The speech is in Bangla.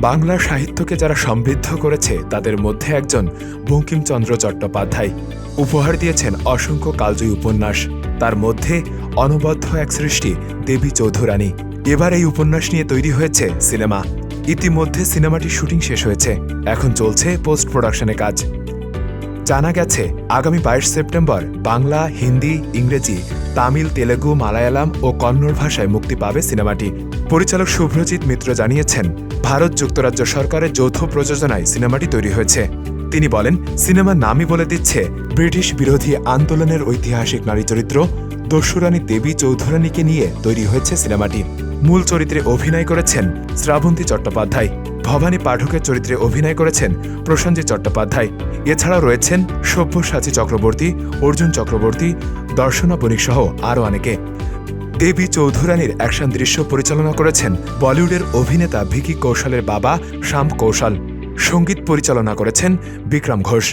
বাংলা সাহিত্যকে যারা সমৃদ্ধ করেছে, তাদের মধ্যে একজন বঙ্কিমচন্দ্র চট্টোপাধ্যায়। উপহার দিয়েছেন অসংখ্য কালজয়ী উপন্যাস। তার মধ্যে অনবদ্য এক সৃষ্টি, দেবী চৌধুরানী। এবার এই উপন্যাস নিয়ে তৈরি হয়েছে সিনেমা। ইতিমধ্যে সিনেমাটির শুটিং শেষ হয়েছে। এখন চলছে পোস্ট প্রোডাকশনে কাজ। জানা গেছে, আগামী বাইশ সেপ্টেম্বর বাংলা, হিন্দি, ইংরেজি তামিল, তেলেগু, মালায়ালাম ও কন্নড় ভাষায় মুক্তি পাবে সিনেমাটি। পরিচালক শুভ্রজিৎ মিত্র জানিয়েছেন, ভারত যুক্তরাজ্য সরকারের যৌথ প্রযোজনায় সিনেমাটি তৈরি হয়েছে। তিনি বলেন সিনেমার নামই বলে দিচ্ছে ব্রিটিশ বিরোধী আন্দোলনের ঐতিহাসিক নারী চরিত্র দস্যুরানী দেবী চৌধুরানীকে নিয়ে তৈরি হয়েছে সিনেমাটি। মূল চরিত্রে অভিনয় করেছেন শ্রাবন্তী চট্টোপাধ্যায়। ভবানী পাঠকের চরিত্রে অভিনয় করেছেন প্রসেনজিৎ চট্টোপাধ্যায়। এছাড়াও রয়েছেন সব্যসাচী চক্রবর্তী, অর্জুন চক্রবর্তী, দর্শনা বণিক সহ আরও অনেকে। দেবী চৌধুরানীর অ্যাকশন দৃশ্য পরিচালনা করেছেন বলিউডের অভিনেতা ভিকি কৌশলের বাবা শ্যাম কৌশল। সংগীত পরিচালনা করেছেন বিক্রম ঘোষ।